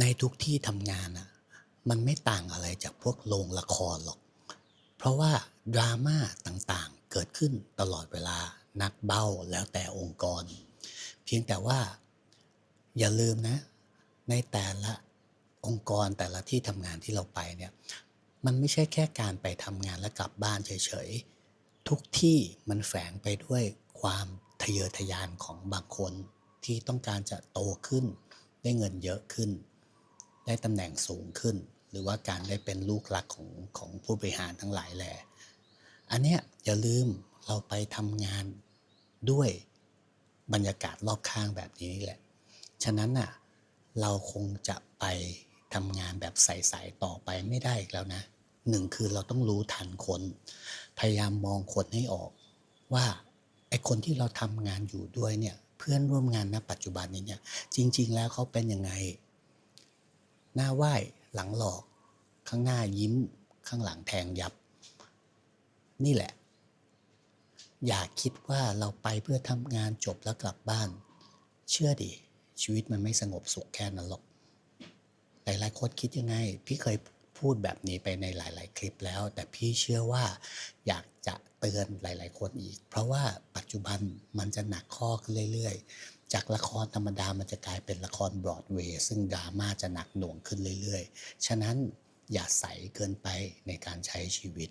ในทุกที่ทำงานน่ะมันไม่ต่างอะไรจากพวกโรงละครหรอก เพราะว่าดราม่าต่างๆเกิดขึ้นตลอดเวลานักเบ้าแล้วแต่องค์กร เพียงแต่ว่าอย่าลืมนะ ในแต่ละองค์กรแต่ละที่ทำงานที่เราไปเนี่ยมันไม่ใช่แค่การไปทำงานแล้วกลับบ้านเฉยๆ ทุกที่มันแฝงไปด้วยความทะเยอทะยานของบางคนที่ต้องการจะโตขึ้น ได้เงินเยอะขึ้น ได้ตำแหน่งสูงขึ้น หรือว่าการได้เป็นลูกรักของของผู้บริหารทั้งหลายแหละอันเนี้ยอย่าลืมเราไปทำงานด้วยบรรยากาศรอบข้างแบบนี้นี่แหละ ฉะนั้นน่ะเราคงจะไปทำงานแบบใสๆต่อไปไม่ได้อีกแล้วนะหนึ่งคือเราต้องรู้ทันคน พยายามมองคนให้ออก ว่าไอ้คนที่เราทำงานอยู่ด้วยเนี่ยเพื่อนร่วมงานณปัจจุบันนี้เนี่ยจริง ๆ แล้วเขาเป็นยังไง หน้าไหว้หลังหลอก ข้างหน้ายิ้ม ข้างหลังแทงยับ นี่แหละ อย่าคิดว่าเราไปเพื่อทำงานจบแล้วกลับบ้าน เชื่อดิชีวิตมันไม่สงบสุขแค่นั้นหรอก หลายๆคนคิดยังไง พี่เคยพูดแบบนี้ไปในหลาย ๆ คลิปแล้ว แต่พี่เชื่อว่าอยากจะเตือนหลาย ๆ คนอีก เพราะว่า จุบันมันจะหนักข้อขึ้นเรื่อยๆ จากละครธรรมดามันจะกลายเป็นละครบรอดเวย์ซึ่งดราม่าจะหนักหน่วงขึ้นเรื่อยๆ ฉะนั้นอย่าใสเกินไปในการใช้ชีวิต